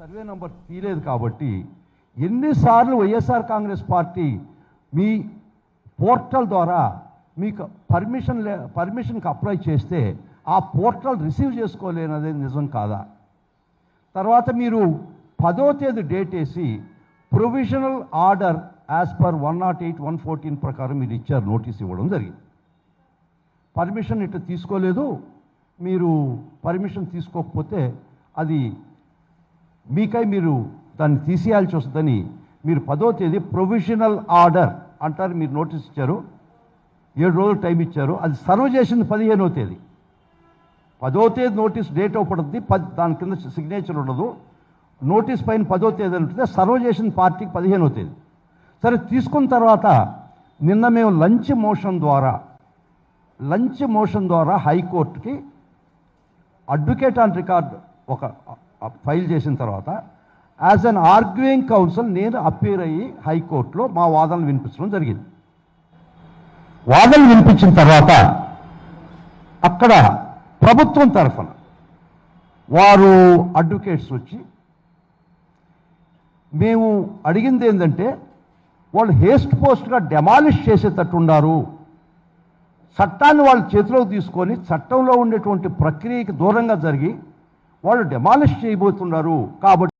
Survey number తీయలేదు కాబట్టి ఎన్నిసార్లు వైఎస్ఆర్ కాంగ్రెస్ పార్టీ మీ పోర్టల్ ద్వారా మీకు పర్మిషన్ లే పర్మిషన్కి అప్లై చేస్తే ఆ పోర్టల్ రిసీవ్ చేసుకోలేనది నిజం కాదా? తర్వాత మీరు పదో తేదీ డేట్ వేసి provisional order as per one naught eight one fourteen ప్రకారం మీరు ఇచ్చారు నోటీస్ ఇవ్వడం జరిగింది. పర్మిషన్ ఇట్లా తీసుకోలేదు. మీరు పర్మిషన్ తీసుకోకపోతే అది మీకై మీరు దాన్ని తీసేయాల్సి వస్తుందని మీరు పదో తేదీ ప్రొవిజనల్ ఆర్డర్ అంటారు మీరు నోటీస్ ఇచ్చారు. ఏడు రోజులు టైం ఇచ్చారు. అది సర్వ్ చేసింది పదిహేనో తేదీ. పదో తేదీ నోటీస్ డేట్ అవుపడుతుంది. పది దాని కింద సిగ్నేచర్ ఉండదు. నోటీస్ పైన పదో తేదీ ఉంటుంది. సర్వ్ చేసిన పార్టీకి పదిహేనో తేదీ. సరే తీసుకున్న తర్వాత నిన్న మేము లంచ్ మోషన్ ద్వారా లంచ్ మోషన్ ద్వారా హైకోర్టుకి అడ్వకేట్ ఆన్ రికార్డ్ ఒక ఫైల్ చేసిన తర్వాత యాజ్ అన్ ఆర్గ్యూయింగ్ కౌన్సిల్ నేను అప్పీర్ అయ్యి హైకోర్టులో మా వాదనలు వినిపించడం జరిగింది. వాదనలు వినిపించిన తర్వాత అక్కడ ప్రభుత్వం తరఫున వారు అడ్వకేట్స్ వచ్చి మేము అడిగింది ఏంటంటే వాళ్ళు హేస్ట్ పోస్ట్గా డెమాలిష్ చేసేటట్టున్నారు చట్టాన్ని వాళ్ళ చేతిలోకి తీసుకొని చట్టంలో ఉండేటువంటి ప్రక్రియకి దూరంగా జరిగి వాళ్ళు డెమాలిష్ చేయబోతున్నారు కాబట్టి